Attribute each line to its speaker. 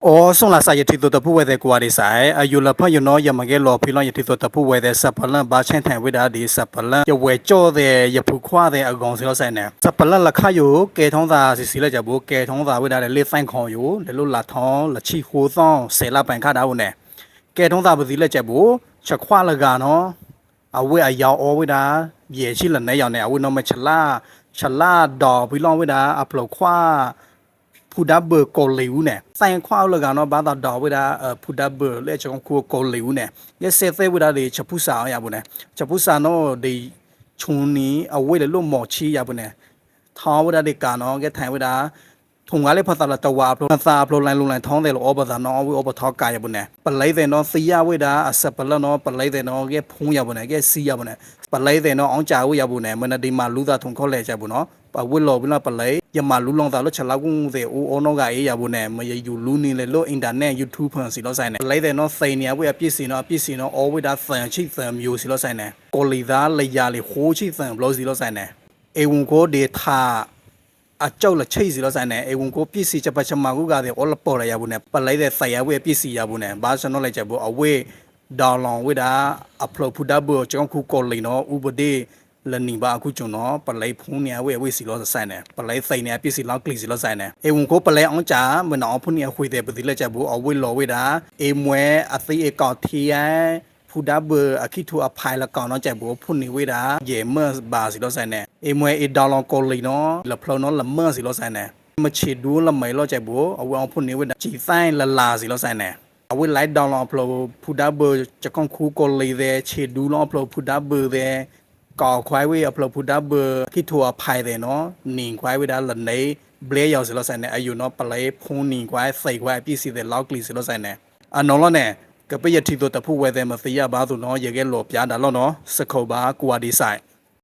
Speaker 1: 哦，送了啥也提到的不会在国的噻，啊，有了朋友呢，也没给老皮了也提到的不会在十八人把钱谈为了的十八人，也为叫的也不夸的啊，讲是了噻呢，十八人了看有，给通的是谁了就不，给通的为了的三康有，的路拉汤，了起火上，谁了办卡到呢？给通的不是了就不，吃夸了个呢，啊，为啊要哦为了，也是了那样呢，为那么吃啦，吃啦，到不啷为了啊不夸。 ဖူဒါဘကိုလီဦးနဲ့ဆိုင်ခွာလကတော့ဘာသာတော်ဝိဒါဖူဒါဘလက်ချောင်းကိုကိုလီဦးနဲ့ရက်ဆက်သေးဝိဒါတွေချပူစာရဘူးနဲ့ချပူစာနော်ဒီခြုံနီအဝိလေလို့မော်ချီရဘူးနဲ့ထောင်းဝိဒါတွေကနော်ကဲထိုင်ဝိဒါထုံကလေးဖတ်တာတော့ဝါပလသာပလလိုင်းလိုင်းထောင်းတယ်လို့ဩဘာသာနော်ဝိဩဘာထောက်ကာရဘူးနဲ့ပလိုက်တယ်နော်စီရဝိဒါအစပလနော်ပလိုက်တယ်နော်ကဲဖုံးရဘူးနဲ့ကဲစီရဘူးနဲ့ပလိုက်တယ်နော်အောင်ကြဝိရဘူးနဲ့မနဒီမှာလူသားထုံခေါ်လဲချက်ဘူးနော် ပဝစ်လောဘလပလေယမလူလောင်တာလို့ချလာကုန်းတဲ့အိုအောနောကအေးရဘူးနဲ့မရယူလူနေလေလို့အင်တာနက် YouTube ဖန်စီလို့ဆိုင်နေလိုက်တဲ့နော်စိန်နေရဝေးပြည့်စီနော်ပြည့်စီနော်အော်ဝိဒါဆန်ချိဆန်မျိုးစီလို့ဆိုင်နေကိုလီသားလေယာလေဟိုးချိဆန်ဘလို့စီလို့ဆိုင်နေအေဝန်ကိုဒေတာအကြောက်လချိစီလို့ဆိုင်နေအေဝန်ကိုပြည့်စီချက်ပတ်ချမကူကတဲ့အော်လပေါ်ရရဘူးနဲ့ပလိုက်တဲ့ဆိုင်ရဝေးပြည့်စီရဘူးနဲ့ဘာစနော်လိုက်ချက်ဘူးအဝေးဒေါ်လောင်ဝိဒါအပလိုဖူဒါဘောကျောင်းခုကိုလီနော်ဥပဒေ လနီဘာအခုကျွန်တော်ပလိုက်ဖုန်းနေဝေဝေစီလို့ဆိုင်နေပလိုက်စိန်နေပစ္စည်းလောက်ကလီစီလို့ဆိုင်နေအေဝန်ကိုပလိုက်အောင်ချာမနောဖုန်နေခွေတဲ့ပတိလက်ချက်ဘူးအဝေလောဝေတာအေမွဲအသိအကောက်ထီယဖူဒါဘအခီထူအဖိုင်လကောင်တော့ချက်ဘူးဖုန်နေဝေတာယေမတ်ဘာစီလို့ဆိုင်နေအေမွဲအေဒေါ်လောကိုလီနော်လဖလောနော်လမတ်စီလို့ဆိုင်နေမချီဒူးလမဲလို့ချက်ဘူးအဝေအောင်ဖုန်နေဝေတာဂျီဆိုင်လလာစီလို့ဆိုင်နေအဝေလိုက်ဒေါ်လောဖလောဖူဒါဘချက်ကွန်ခူကိုလီတဲ့ချီဒူးလောဖလောဖူဒါဘတဲ့ ก่อควายเวอพลพุดาเบอร์ที่ทัวภายแต่เนาะหนิงควายเวดาหลันในเบลยาวสิลอใส่เนี่ยอายุเนาะปลายพงหนิงควายใส่ควายพี่สิแต่ล็อกกลีสิลอใส่เนี่ยอ่ะน้องแล้วเนี่ยก็ไปยทีตัวตะผู้เวแต่มาสิยาบาตุเนาะอย่าแก